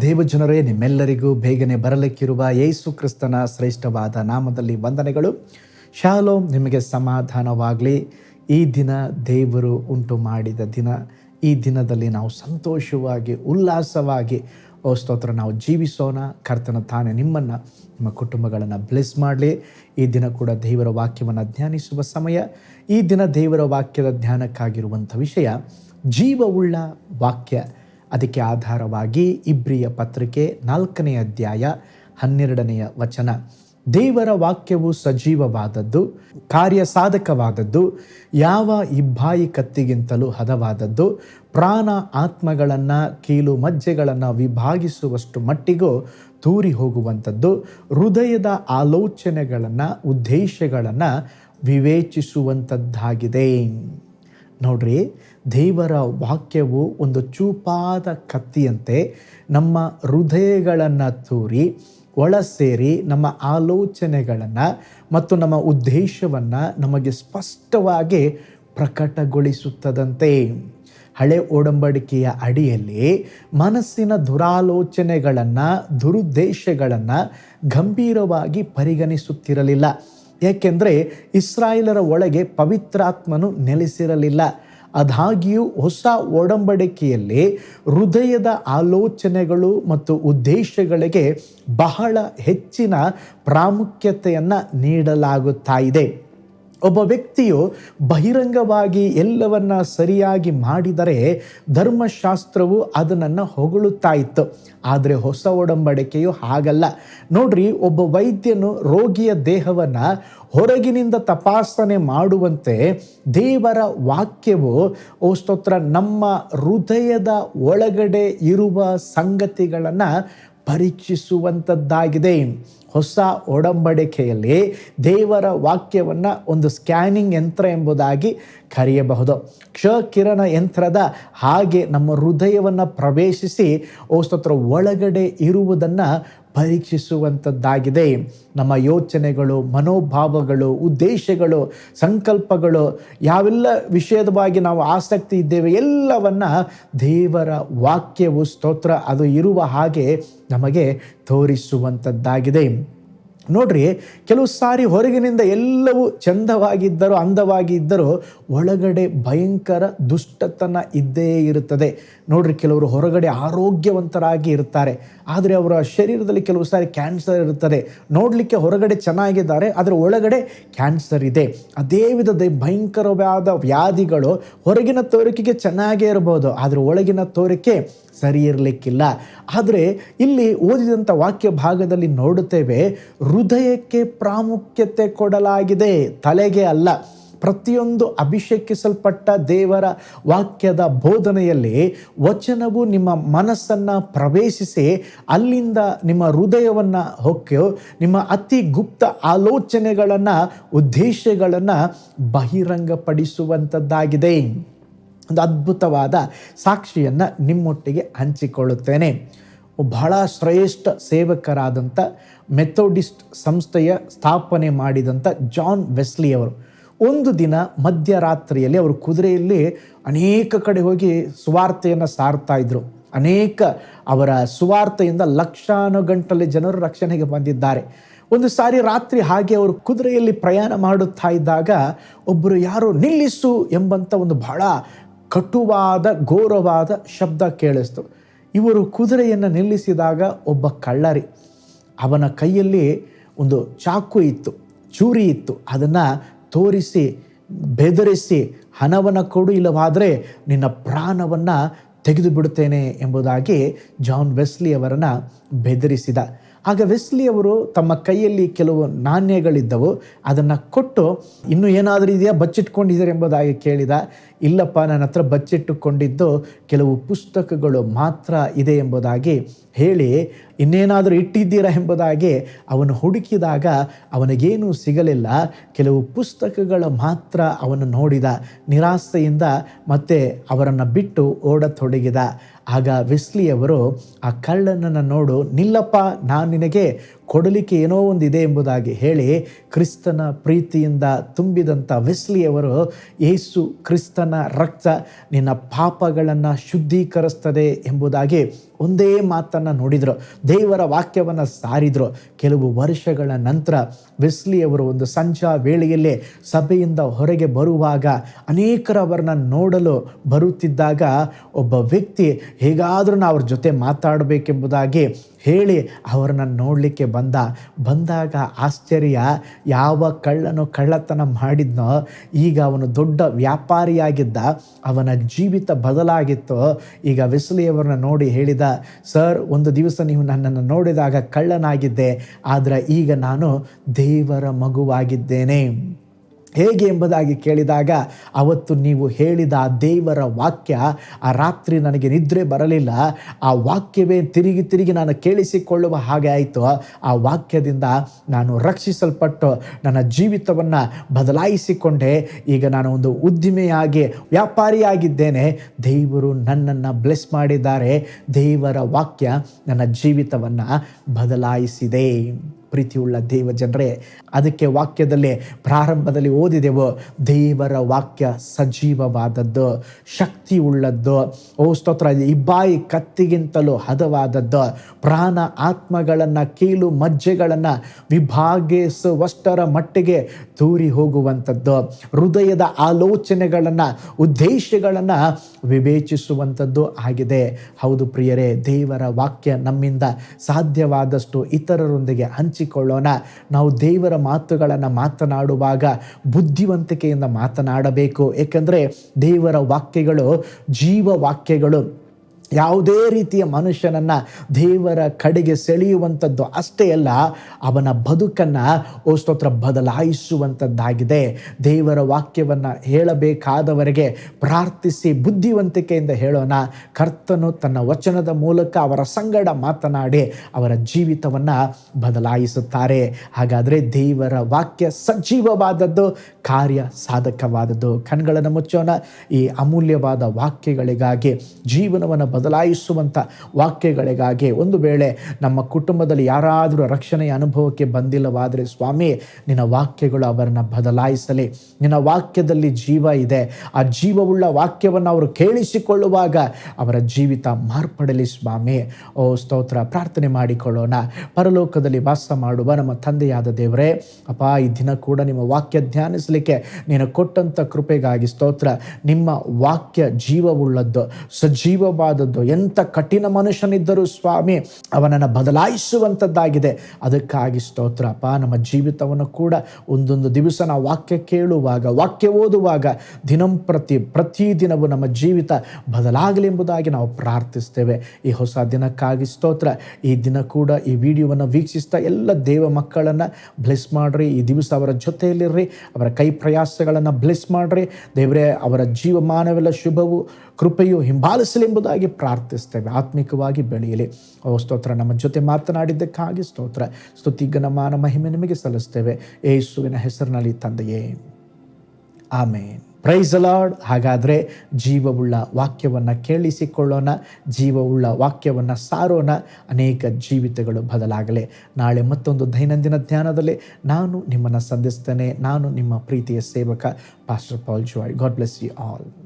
ದೇವಜನರೇ, ನಿಮ್ಮೆಲ್ಲರಿಗೂ ಬೇಗನೆ ಬರಲಿಕ್ಕಿರುವ ಯೇಸು ಕ್ರಿಸ್ತನ ಶ್ರೇಷ್ಠವಾದ ನಾಮದಲ್ಲಿ ವಂದನೆಗಳು. ಶಾಲೋ ನಿಮಗೆ ಸಮಾಧಾನವಾಗಲಿ. ಈ ದಿನ ದೇವರು ಉಂಟು ಮಾಡಿದ ದಿನ. ಈ ದಿನದಲ್ಲಿ ನಾವು ಸಂತೋಷವಾಗಿ, ಉಲ್ಲಾಸವಾಗಿ, ಓ ಸ್ತೋತ್ರ, ನಾವು ಜೀವಿಸೋಣ. ಕರ್ತನ ತಾನೇ ನಿಮ್ಮನ್ನು, ನಿಮ್ಮ ಕುಟುಂಬಗಳನ್ನು ಬ್ಲೆಸ್ ಮಾಡಲಿ. ಈ ದಿನ ಕೂಡ ದೇವರ ವಾಕ್ಯವನ್ನು ಧ್ಯಾನಿಸುವ ಸಮಯ. ಈ ದಿನ ದೇವರ ವಾಕ್ಯದ ಧ್ಯಾನಕ್ಕಾಗಿರುವಂಥ ವಿಷಯ, ಜೀವವುಳ್ಳ ವಾಕ್ಯ. ಅದಕ್ಕೆ ಆಧಾರವಾಗಿ ಇಬ್ರಿಯ ಪತ್ರಿಕೆ ನಾಲ್ಕನೇ ಅಧ್ಯಾಯ ಹನ್ನೆರಡನೆಯ ವಚನ. ದೇವರ ವಾಕ್ಯವು ಸಜೀವವಾದದ್ದು ಕಾರ್ಯ ಸಾಧಕವಾದದ್ದು ಯಾವ ಇಬ್ಬಾಯಿ ಕತ್ತಿಗಿಂತಲೂ ಹದವಾದದ್ದು, ಪ್ರಾಣ ಆತ್ಮಗಳನ್ನು ಕೀಲು ಮಜ್ಜೆಗಳನ್ನು ವಿಭಾಗಿಸುವಷ್ಟು ಮಟ್ಟಿಗೂ ತೂರಿ ಹೋಗುವಂಥದ್ದು, ಹೃದಯದ ಆಲೋಚನೆಗಳನ್ನು, ಉದ್ದೇಶಗಳನ್ನು ವಿವೇಚಿಸುವಂಥದ್ದಾಗಿದೆ. ನೋಡ್ರಿ, ದೇವರ ವಾಕ್ಯವು ಒಂದು ಚೂಪಾದ ಕತ್ತಿಯಂತೆ ನಮ್ಮ ಹೃದಯಗಳನ್ನು ತೂರಿ ಒಳ ಸೇರಿ ನಮ್ಮ ಆಲೋಚನೆಗಳನ್ನು ಮತ್ತು ನಮ್ಮ ಉದ್ದೇಶವನ್ನು ನಮಗೆ ಸ್ಪಷ್ಟವಾಗಿ ಪ್ರಕಟಗೊಳಿಸುತ್ತದಂತೆ. ಹಳೆ ಒಡಂಬಡಿಕೆಯ ಅಡಿಯಲ್ಲಿ ಮನಸ್ಸಿನ ದುರಾಲೋಚನೆಗಳನ್ನು, ದುರುದ್ದೇಶಗಳನ್ನು ಗಂಭೀರವಾಗಿ ಪರಿಗಣಿಸುತ್ತಿರಲಿಲ್ಲ. ಏಕೆಂದರೆ ಇಸ್ರಾಯೇಲರ ಒಳಗೆ ಪವಿತ್ರಾತ್ಮನು ನೆಲೆಸಿರಲಿಲ್ಲ. ಅದಾಗಿಯೂ ಹೊಸ ಒಡಂಬಡಿಕೆಯಲ್ಲಿ ಹೃದಯದ ಆಲೋಚನೆಗಳು ಮತ್ತು ಉದ್ದೇಶಗಳಿಗೆ ಬಹಳ ಹೆಚ್ಚಿನ ಪ್ರಾಮುಖ್ಯತೆಯನ್ನು ನೀಡಲಾಗುತ್ತಾ ಇದೆ. ಒಬ್ಬ ವ್ಯಕ್ತಿಯು ಬಹಿರಂಗವಾಗಿ ಎಲ್ಲವನ್ನ ಸರಿಯಾಗಿ ಮಾಡಿದರೆ ಧರ್ಮಶಾಸ್ತ್ರವು ಅದನ್ನು ಹೊಗಳುತ್ತಾ ಇತ್ತು. ಆದರೆ ಹೊಸ ಒಡಂಬಡಿಕೆಯು ಹಾಗಲ್ಲ. ನೋಡ್ರಿ, ಒಬ್ಬ ವೈದ್ಯನು ರೋಗಿಯ ದೇಹವನ್ನು ಹೊರಗಿನಿಂದ ತಪಾಸಣೆ ಮಾಡುವಂತೆ ದೇವರ ವಾಕ್ಯವು, ಓ ಸ್ತೋತ್ರ, ನಮ್ಮ ಹೃದಯದ ಒಳಗಡೆ ಇರುವ ಸಂಗತಿಗಳನ್ನು ಪರೀಕ್ಷಿಸುವಂಥದ್ದಾಗಿದೆ ಹೊಸ ಒಡಂಬಡಿಕೆಯಲ್ಲಿ ದೇವರ ವಾಕ್ಯವನ್ನು ಒಂದು ಸ್ಕ್ಯಾನಿಂಗ್ ಯಂತ್ರ ಎಂಬುದಾಗಿ ಕರೆಯಬಹುದು. ಕ್ಷ ಕಿರಣ ಯಂತ್ರದ ಹಾಗೆ ನಮ್ಮ ಹೃದಯವನ್ನು ಪ್ರವೇಶಿಸಿ, ಓ ಒಳಗಡೆ ಇರುವುದನ್ನು ಪರೀಕ್ಷಿಸುವಂಥದ್ದಾಗಿದೆ ನಮ್ಮ ಯೋಚನೆಗಳು, ಮನೋಭಾವಗಳು, ಉದ್ದೇಶಗಳು, ಸಂಕಲ್ಪಗಳು, ಯಾವೆಲ್ಲ ವಿಷಯದವಾಗಿ ನಾವು ಆಸಕ್ತಿ ಇದ್ದೇವೆ, ಎಲ್ಲವನ್ನು ದೇವರ ವಾಕ್ಯವು ಸ್ತೋತ್ರ ಅದು ಇರುವ ಹಾಗೆ ನಮಗೆ ತೋರಿಸುವಂಥದ್ದಾಗಿದೆ. ನೋಡ್ರಿ, ಕೆಲವು ಸಾರಿ ಹೊರಗಿನಿಂದ ಎಲ್ಲವೂ ಚಂದವಾಗಿದ್ದರೂ ಅಂದವಾಗಿ ಇದ್ದರೂ ಒಳಗಡೆ ಭಯಂಕರ ದುಷ್ಟತನ ಇದ್ದೇ ಇರುತ್ತದೆ. ನೋಡ್ರಿ, ಕೆಲವರು ಹೊರಗಡೆ ಆರೋಗ್ಯವಂತರಾಗಿ ಇರ್ತಾರೆ. ಆದರೆ ಅವರ ಶರೀರದಲ್ಲಿ ಕೆಲವು ಸಾರಿ ಕ್ಯಾನ್ಸರ್ ಇರುತ್ತದೆ. ನೋಡಲಿಕ್ಕೆ ಹೊರಗಡೆ ಚೆನ್ನಾಗಿದ್ದಾರೆ, ಆದರೆ ಒಳಗಡೆ ಕ್ಯಾನ್ಸರ್ ಇದೆ. ಅದೇ ವಿಧದ ಭಯಂಕರವಾದ ವ್ಯಾಧಿಗಳು ಹೊರಗಿನ ತೋರಿಕೆಗೆ ಚೆನ್ನಾಗೇ ಇರಬಹುದು ಆದರೆ ಒಳಗಿನ ತೋರಿಕೆ ಸರಿ ಇರಲಿಕ್ಕಿಲ್ಲ. ಆದರೆ ಇಲ್ಲಿ ಓದಿದಂಥ ವಾಕ್ಯ ಭಾಗದಲ್ಲಿ ನೋಡುತ್ತೇವೆ, ಹೃದಯಕ್ಕೆ ಪ್ರಾಮುಖ್ಯತೆ ಕೊಡಲಾಗಿದೆ. ತಲೆಗೆ ಅಲ್ಲ, ಪ್ರತಿಯೊಂದು ಅಭಿಷೇಕಿಸಲ್ಪಟ್ಟ ದೇವರ ವಾಕ್ಯದ ಬೋಧನೆಯಲ್ಲಿ ವಚನವು ನಿಮ್ಮ ಮನಸ್ಸನ್ನು ಪ್ರವೇಶಿಸಿ, ಅಲ್ಲಿಂದ ನಿಮ್ಮ ಹೃದಯವನ್ನು ಹೊಕ್ಕು ನಿಮ್ಮ ಅತಿ ಗುಪ್ತ ಆಲೋಚನೆಗಳನ್ನು, ಉದ್ದೇಶಗಳನ್ನು ಬಹಿರಂಗಪಡಿಸುವಂಥದ್ದಾಗಿದೆ ಒಂದು ಅದ್ಭುತವಾದ ಸಾಕ್ಷಿಯನ್ನು ನಿಮ್ಮೊಟ್ಟಿಗೆ ಹಂಚಿಕೊಳ್ಳುತ್ತೇನೆ. ಬಹಳ ಶ್ರೇಷ್ಠ ಸೇವಕರಾದಂಥ ಮೆಥೋಡಿಸ್ಟ್ ಸಂಸ್ಥೆಯ ಸ್ಥಾಪನೆ ಮಾಡಿದಂಥ ಜಾನ್ ವೆಸ್ಲಿ ಅವರು. ಒಂದು ದಿನ ಮಧ್ಯರಾತ್ರಿಯಲ್ಲಿ ಅವರು ಕುದುರೆಯಲ್ಲಿ ಅನೇಕ ಕಡೆ ಹೋಗಿ ಸುವಾರ್ತೆಯನ್ನು ಸಾರ್ತಾ ಇದ್ರು. ಅನೇಕ ಅವರ ಸುವಾರ್ತೆಯಿಂದ ಲಕ್ಷಾನುಗಂಟಲೆ ಜನರು ರಕ್ಷಣೆಗೆ ಬಂದಿದ್ದಾರೆ. ಒಂದು ಸಾರಿ ರಾತ್ರಿ ಹಾಗೆ ಅವರು ಕುದುರೆಯಲ್ಲಿ ಪ್ರಯಾಣ ಮಾಡುತ್ತಾ ಇದ್ದಾಗ ಒಬ್ಬರು ಯಾರು ನಿಲ್ಲಿಸು ಎಂಬಂಥ ಒಂದು ಬಹಳ ಕಟುವಾದ, ಘೋರವಾದ ಶಬ್ದ ಕೇಳಿಸ್ತು. ಇವರು ಕುದುರೆಯನ್ನು ನಿಲ್ಲಿಸಿದಾಗ ಒಬ್ಬ ಕಳ್ಳರಿ. ಅವನ ಕೈಯಲ್ಲಿ ಒಂದು ಚಾಕು ಇತ್ತು, ಚೂರಿ ಇತ್ತು. ಅದನ್ನು ತೋರಿಸಿ, ಬೆದರಿಸಿ, ಹಣವನ್ನು ಕೊಡು, ಇಲ್ಲವಾದರೆ ನಿನ್ನ ಪ್ರಾಣವನ್ನು ತೆಗೆದು ಬಿಡುತ್ತೇನೆ ಎಂಬುದಾಗಿ ಜಾನ್ ವೆಸ್ಲಿ ಅವರನ್ನು ಬೆದರಿಸಿದ. ಆಗ ವೆಸ್ಲಿ ಅವರು ತಮ್ಮ ಕೈಯಲ್ಲಿ ಕೆಲವು ನಾಣ್ಯಗಳಿದ್ದವು. ಅದನ್ನು ಕೊಟ್ಟು, ಇನ್ನೂ ಏನಾದರೂ ಇದೆಯಾ? ಬಚ್ಚಿಟ್ಕೊಂಡಿದ್ದಾರೆ? ಎಂಬುದಾಗಿ ಕೇಳಿದ. ಇಲ್ಲಪ್ಪ, ನನ್ನ ಹತ್ರ ಬಚ್ಚಿಟ್ಟುಕೊಂಡಿದ್ದು ಕೆಲವು ಪುಸ್ತಕಗಳು ಮಾತ್ರ ಇದೆ ಎಂಬುದಾಗಿ ಹೇಳಿ ಇನ್ನೇನಾದರೂ ಇಟ್ಟಿದ್ದೀರಾ ಎಂಬುದಾಗಿ ಅವನು ಹುಡುಕಿದಾಗ ಅವನಿಗೇನೂ ಸಿಗಲಿಲ್ಲ. ಕೆಲವು ಪುಸ್ತಕಗಳು ಮಾತ್ರ ಅವನು ನೋಡಿದ. ನಿರಾಸೆಯಿಂದ ಮತ್ತೆ ಅವರನ್ನು ಬಿಟ್ಟು ಓಡತೊಡಗಿದ. ಆಗ ವಿಸ್ಲಿಯವರು ಆ ಕಳ್ಳನನ್ನು ನೋಡು, ನಿಲ್ಲಪ್ಪ, ನಾನು ನಿನಗೆ ಕೊಡಲಿಕ್ಕೆ ಏನೋ ಒಂದಿದೆ ಎಂಬುದಾಗಿ ಹೇಳಿ ಕ್ರಿಸ್ತನ ಪ್ರೀತಿಯಿಂದ ತುಂಬಿದಂಥ ವೆಸ್ಲಿಯವರು, ಯೇಸು ಕ್ರಿಸ್ತನ ರಕ್ತ ನಿನ್ನ ಪಾಪಗಳನ್ನು ಶುದ್ಧೀಕರಿಸ್ತದೆ ಎಂಬುದಾಗಿ ಒಂದೇ ಮಾತನ್ನು ನೋಡಿದರು. ದೇವರ ವಾಕ್ಯವನ್ನು ಸಾರಿದರು. ಕೆಲವು ವರ್ಷಗಳ ನಂತರ ವೆಸ್ಲಿಯವರು ಒಂದು ಸಂಜಾ ವೇಳೆಯಲ್ಲೇ ಸಭೆಯಿಂದ ಹೊರಗೆ ಬರುವಾಗ ಅನೇಕರು ಅವರನ್ನ ನೋಡಲು ಬರುತ್ತಿದ್ದಾಗ ಒಬ್ಬ ವ್ಯಕ್ತಿ, ಹೇಗಾದರೂ ಅವ್ರ ಜೊತೆ ಮಾತಾಡಬೇಕೆಂಬುದಾಗಿ ಹೇಳಿ ಅವರನ್ನ ನೋಡಲಿಕ್ಕೆ ಬಂದ, ಬಂದಾಗ ಆಶ್ಚರ್ಯ, ಯಾವ ಕಳ್ಳನು ಕಳ್ಳತನ ಮಾಡಿದ್ನೋ, ಈಗ ಅವನು ದೊಡ್ಡ ವ್ಯಾಪಾರಿಯಾಗಿದ್ದ, ಅವನ ಜೀವಿತ ಬದಲಾಗಿತ್ತು. ಈಗ ವೆಸ್ಲಿಯವರನ್ನ ನೋಡಿ ಹೇಳಿದ, ಸರ್, ಒಂದು ದಿವಸ ನೀವು ನನ್ನನ್ನು ನೋಡಿದಾಗ ಕಳ್ಳನಾಗಿದ್ದೆ, ಆದರೆ ಈಗ ನಾನು ದೇವರ ಮಗುವಾಗಿದ್ದೇನೆ. ಹೇಗೆ ಎಂಬುದಾಗಿ ಕೇಳಿದಾಗ, ಅವತ್ತು ನೀವು ಹೇಳಿದ ಆ ದೇವರ ವಾಕ್ಯ, ಆ ರಾತ್ರಿ ನನಗೆ ನಿದ್ರೆ ಬರಲಿಲ್ಲ. ಆ ವಾಕ್ಯವೇ ತಿರುಗಿ ತಿರುಗಿ ನಾನು ಕೇಳಿಸಿಕೊಳ್ಳುವ ಹಾಗೆ ಆಯಿತು. ಆ ವಾಕ್ಯದಿಂದ ನಾನು ರಕ್ಷಿಸಲ್ಪಟ್ಟು ನನ್ನ ಜೀವಿತವನ್ನು ಬದಲಾಯಿಸಿಕೊಂಡೆ. ಈಗ ನಾನು ಒಂದು ಉದ್ದಿಮೆಯಾಗಿ, ವ್ಯಾಪಾರಿಯಾಗಿದ್ದೇನೆ. ದೇವರು ನನ್ನನ್ನು ಬ್ಲೆಸ್ ಮಾಡಿದ್ದಾರೆ. ದೇವರ ವಾಕ್ಯ ನನ್ನ ಜೀವಿತವನ್ನು ಬದಲಾಯಿಸಿದೆ. ಪ್ರೀತಿಯುಳ್ಳ ದೇವ ಜನರೇ, ಅದಕ್ಕೆ ವಾಕ್ಯದಲ್ಲಿ ಪ್ರಾರಂಭದಲ್ಲಿ ಓದಿದೆವು, ದೇವರ ವಾಕ್ಯ ಸಜೀವವಾದದ್ದು ಶಕ್ತಿ ಉಳ್ಳದ್ದು ಓ ಸ್ತೋತ್ರ ಇಬ್ಬಾಯಿ ಕತ್ತಿಗಿಂತಲೂ ಹದವಾದದ್ದು. ಪ್ರಾಣ ಆತ್ಮಗಳನ್ನು, ಕೀಲು ಮಜ್ಜೆಗಳನ್ನು ವಿಭಾಗಿಸುವಷ್ಟರ ಮಟ್ಟಿಗೆ ತೂರಿ ಹೋಗುವಂಥದ್ದು. ಹೃದಯದ ಆಲೋಚನೆಗಳನ್ನು, ಉದ್ದೇಶಗಳನ್ನು ವಿವೇಚಿಸುವಂಥದ್ದು ಆಗಿದೆ. ಹೌದು ಪ್ರಿಯರೇ, ದೇವರ ವಾಕ್ಯ ನಮ್ಮಿಂದ ಸಾಧ್ಯವಾದಷ್ಟು ಇತರರೊಂದಿಗೆ ಹಂಚಿಕೊಳ್ಳೋಣ. ನಾವು ದೇವರ ಮಾತುಗಳನ್ನು ಮಾತನಾಡುವಾಗ ಬುದ್ಧಿವಂತಿಕೆಯಿಂದ ಮಾತನಾಡಬೇಕು. ಏಕೆಂದರೆ ದೇವರ ವಾಕ್ಯಗಳು ಜೀವ ವಾಕ್ಯಗಳು ಯಾವುದೇ ರೀತಿಯ ಮನುಷ್ಯನನ್ನು ದೇವರ ಕಡೆಗೆ ಸೆಳೆಯುವಂಥದ್ದು ಅಷ್ಟೇ ಅಲ್ಲ, ಅವನ ಬದುಕನ್ನು ಓ ಸ್ತೋತ್ರ ಬದಲಾಯಿಸುವಂಥದ್ದಾಗಿದೆ. ದೇವರ ವಾಕ್ಯವನ್ನು ಹೇಳಬೇಕಾದವರಿಗೆ ಪ್ರಾರ್ಥಿಸಿ ಬುದ್ಧಿವಂತಿಕೆಯಿಂದ ಹೇಳೋಣ. ಕರ್ತನು ತನ್ನ ವಚನದ ಮೂಲಕ ಅವರ ಸಂಗಡ ಮಾತನಾಡಿ ಅವರ ಜೀವಿತವನ್ನು ಬದಲಾಯಿಸುತ್ತಾರೆ. ಹಾಗಾದರೆ ದೇವರ ವಾಕ್ಯ ಸಜೀವವಾದದ್ದು, ಕಾರ್ಯ ಸಾಧಕವಾದದ್ದು. ಕಣ್ಗಳನ್ನು ಮುಚ್ಚೋಣ. ಈ ಅಮೂಲ್ಯವಾದ ವಾಕ್ಯಗಳಿಗಾಗಿ ಜೀವನವನ್ನು ಬದಲಾಯಿಸುವಂಥ ವಾಕ್ಯಗಳಿಗಾಗಿ ಒಂದು ವೇಳೆ ನಮ್ಮ ಕುಟುಂಬದಲ್ಲಿ ಯಾರಾದರೂ ರಕ್ಷಣೆಯ ಅನುಭವಕ್ಕೆ ಬಂದಿಲ್ಲವಾದರೆ ಸ್ವಾಮಿ, ನಿನ್ನ ವಾಕ್ಯಗಳು ಅವರನ್ನು ಬದಲಾಯಿಸಲಿ. ನಿನ್ನ ವಾಕ್ಯದಲ್ಲಿ ಜೀವ ಇದೆ. ಆ ಜೀವವುಳ್ಳ ವಾಕ್ಯವನ್ನು ಅವರು ಕೇಳಿಸಿಕೊಳ್ಳುವಾಗ ಅವರ ಜೀವಿತ ಮಾರ್ಪಡಲಿ ಸ್ವಾಮಿ. ಓ ಸ್ತೋತ್ರ, ಪ್ರಾರ್ಥನೆ ಮಾಡಿಕೊಳ್ಳೋಣ. ಪರಲೋಕದಲ್ಲಿ ವಾಸ ಮಾಡುವ ನಮ್ಮ ತಂದೆಯಾದ ದೇವರೇ ಅಪ್ಪ ಈ ದಿನ ಕೂಡ ನಿಮ್ಮ ವಾಕ್ಯ ಧ್ಯಾನಿಸಲಿಕ್ಕೆ ನೀನು ಕೊಟ್ಟಂಥ ಕೃಪೆಗಾಗಿ ಸ್ತೋತ್ರ. ನಿಮ್ಮ ವಾಕ್ಯ ಜೀವವುಳ್ಳದ್ದು ಸಜೀವವಾದದ್ದು ಎಂಥ ಕಠಿಣ ಮನುಷ್ಯನಿದ್ದರೂ ಸ್ವಾಮಿ, ಅವನನ್ನು ಬದಲಾಯಿಸುವಂಥದ್ದಾಗಿದೆ. ಅದಕ್ಕಾಗಿ ಸ್ತೋತ್ರಪ್ಪ ನಮ್ಮ ಜೀವಿತವನ್ನು ಕೂಡ ಒಂದೊಂದು ದಿವಸ ನಾವು ವಾಕ್ಯ ಕೇಳುವಾಗ, ವಾಕ್ಯ ಓದುವಾಗ ದಿನಂಪ್ರತಿ ಪ್ರತಿದಿನವೂ ನಮ್ಮ ಜೀವಿತ ಬದಲಾಗಲಿ ಎಂಬುದಾಗಿ ನಾವು ಪ್ರಾರ್ಥಿಸ್ತೇವೆ. ಈ ಹೊಸ ದಿನಕ್ಕಾಗಿ ಸ್ತೋತ್ರ. ಈ ದಿನ ಕೂಡ ಈ ವಿಡಿಯೋವನ್ನು ವೀಕ್ಷಿಸ್ತಾ ಎಲ್ಲ ದೇವ ಮಕ್ಕಳನ್ನು ಬ್ಲೆಸ್ ಮಾಡಿರಿ. ಈ ದಿವಸ ಅವರ ಜೊತೆಯಲ್ಲಿರ್ರಿ. ಅವರ ಕೈ ಪ್ರಯಾಸಗಳನ್ನು ಬ್ಲೆಸ್ ಮಾಡಿರಿ. ದೇವರೇ, ಅವರ ಜೀವಮಾನವೆಲ್ಲ ಶುಭವು ಕೃಪೆಯು ಹಿಂಬಾಲಿಸಲಿ ಎಂಬುದಾಗಿ ಪ್ರಾರ್ಥಿಸ್ತೇವೆ. ಆತ್ಮಿಕವಾಗಿ ಬೆಳೆಯಲಿ. ಓ, ಸ್ತೋತ್ರ. ನಮ್ಮ ಜೊತೆ ಮಾತನಾಡಿದ್ದಕ್ಕಾಗಿ ಸ್ತೋತ್ರ. ಸ್ತುತಿ ಮಾನ, ಮಹಿಮೆ ನಿಮಗೆ ಸಲ್ಲಿಸ್ತೇವೆ. ಏಸುವಿನ ಹೆಸರಿನಲ್ಲಿ ತಂದೆಯೇ. ಆಮೇನ್. ಪ್ರೈಸ್ ಲಾರ್ಡ್ ಹಾಗಾದರೆ ಜೀವವುಳ್ಳ ವಾಕ್ಯವನ್ನು ಕೇಳಿಸಿಕೊಳ್ಳೋಣ. ಜೀವವುಳ್ಳ ವಾಕ್ಯವನ್ನು ಸಾರೋಣ. ಅನೇಕ ಜೀವಿತಗಳು ಬದಲಾಗಲಿ. ನಾಳೆ ಮತ್ತೊಂದು ದೈನಂದಿನ ಧ್ಯಾನದಲ್ಲಿ ನಾನು ನಿಮ್ಮನ್ನು ಸಂಧಿಸ್ತೇನೆ. ನಾನು ನಿಮ್ಮ ಪ್ರೀತಿಯ ಸೇವಕ pastor Paul Joy God bless you all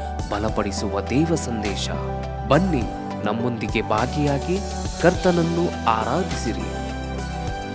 ಬಲಪಡಿಸುವ ದೇವ ಸಂದೇಶ. ಬನ್ನಿ ನಮ್ಮೊಂದಿಗೆ ಭಾಗಿಯಾಗಿ ಕರ್ತನನ್ನು ಆರಾಧಿಸಿರಿ.